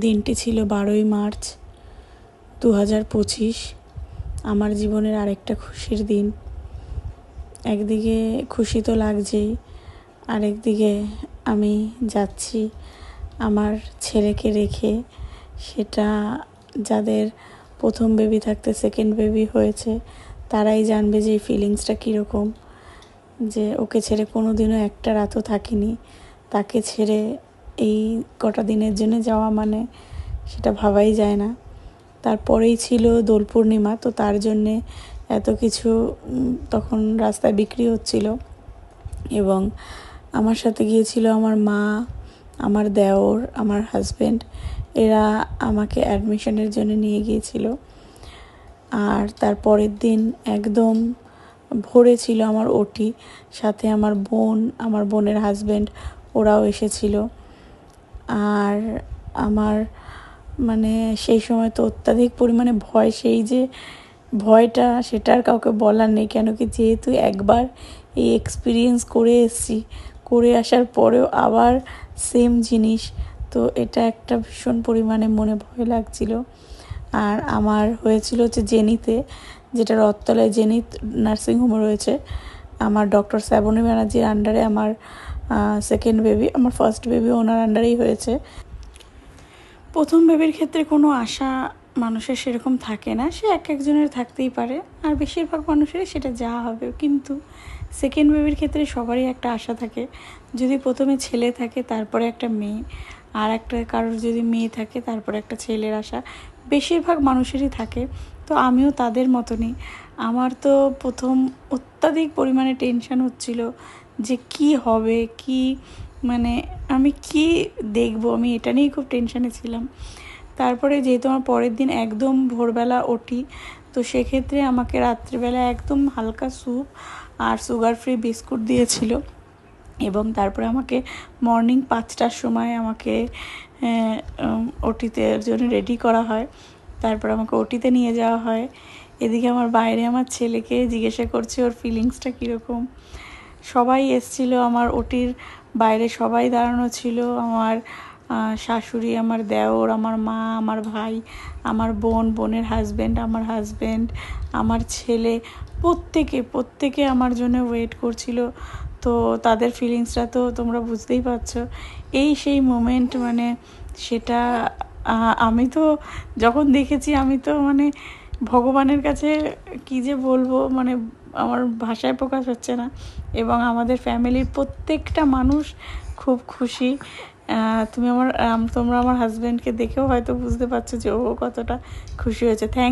দিনটি ছিল বারোই মার্চ দু হাজার পঁচিশ। আমার জীবনের আরেকটা খুশির দিন। একদিকে খুশি তো লাগছেই, আরেকদিকে আমি যাচ্ছি আমার ছেলেকে রেখে। সেটা যাদের প্রথম বেবি থাকতে সেকেন্ড বেবি হয়েছে, তারাই জানবে যে এই ফিলিংসটা কীরকম। যে ওকে ছেড়ে কোনো দিনও একটা রাতও থাকিনি, তাকে ছেড়ে এই কটা দিনের জন্য যাওয়া মানে সেটা ভাবাই যায় না। তারপরেই ছিল দোল পূর্ণিমা, তো তার জন্যে এত কিছু তখন রাস্তায় বিক্রি হচ্ছিল এবং আমার সাথে গিয়েছিল আমার মা, আমার দেওর, আমার হাজব্যান্ড এরা আমাকে অ্যাডমিশনের জন্য নিয়ে গিয়েছিল। আর তার পরের দিন একদম ভোরে ছিল আমার ওটি, সাথে আমার বোন, আমার বোনের হাজব্যান্ড ওরাও এসেছিল। আর আমার মানে সেই সময় তো অত্যাধিক পরিমাণে ভয়, সেই যে ভয়টা সেটা আর কাউকে বলার নেই, কেন কি যেহেতু একবার এই এক্সপিরিয়েন্স করে এসছি, করে আসার পরেও আবার সেম জিনিস। তো এটা একটা ভীষণ পরিমাণে মনে ভয় লাগছিল। আর আমার হয়েছিল হচ্ছে জেনিতে, যেটা রথতলায় জেনিত নার্সিংহোম রয়েছে। আমার ডক্টর শ্যাবনী ব্যানার্জির আন্ডারে আমার সেকেন্ড বেবি আমার ফার্স্ট বেবি ওনার আন্ডারেই হয়েছে। প্রথম বেবির ক্ষেত্রে কোনো আশা মানুষের সেরকম থাকে না, সে এক একজনের থাকতেই পারে। আর বেশিরভাগ মানুষেরই সেটা যা হবে কিন্তু সেকেন্ড বেবির ক্ষেত্রে সবারই একটা আশা থাকে। যদি প্রথমে ছেলে থাকে, তারপরে একটা মেয়ে। আর একটা কারোর যদি মেয়ে থাকে, তারপরে একটা ছেলের আশা। বেশিরভাগ মানুষেরই থাকে। তো আমিও তাদের মতনই। আমার তো প্রথম অত্যাধিক পরিমাণে টেনশন হচ্ছিল যে কি হবে, কি মানে আমি কি দেখব? আমি এটা নিয়েই খুব টেনশানে ছিলাম। তারপরে যেহেতু আমার পরের দিন একদম ভোরবেলা ওঠি, তো সেক্ষেত্রে আমাকে রাত্রিবেলা একদম হালকা স্যুপ আর সুগার ফ্রি বিস্কুট দিয়েছিল এবং তারপরে আমাকে মর্নিং পাঁচটার সময় আমাকে ওটিতে জন্য রেডি করা হয়। তারপর আমাকে ওটিতে নিয়ে যাওয়া হয়। এদিকে আমার বাইরে আমার ছেলেকে জিজ্ঞাসা করছে, ওর ফিলিংসটা কীরকম? সবাই এসছিল, আমার ওটির বাইরে সবাই দাঁড়ানো ছিল, আমার শাশুড়ি, আমার দেওর, আমার মা, আমার ভাই, আমার বোন, বোনের হাজব্যান্ড আমার হাজব্যান্ড আমার ছেলে, প্রত্যেকে প্রত্যেকে আমার জন্য ওয়েট করছিল। তো তাদের ফিলিংসটা তো তোমরা বুঝতেই পারছ। এই সেই মোমেন্ট মানে সেটা আমি তো যখন দেখেছি, আমি তো মানে ভগবানের কাছে কী যে বলব মানে আমার ভাষায় প্রকাশ হচ্ছে না। এবং আমাদের ফ্যামিলির প্রত্যেকটা মানুষ খুব খুশি। তুমি আমার তোমরা আমার হাজব্যান্ডকে দেখেও হয়তো বুঝতে পারছ যে ও কতটা খুশি হয়েছে। থ্যাংক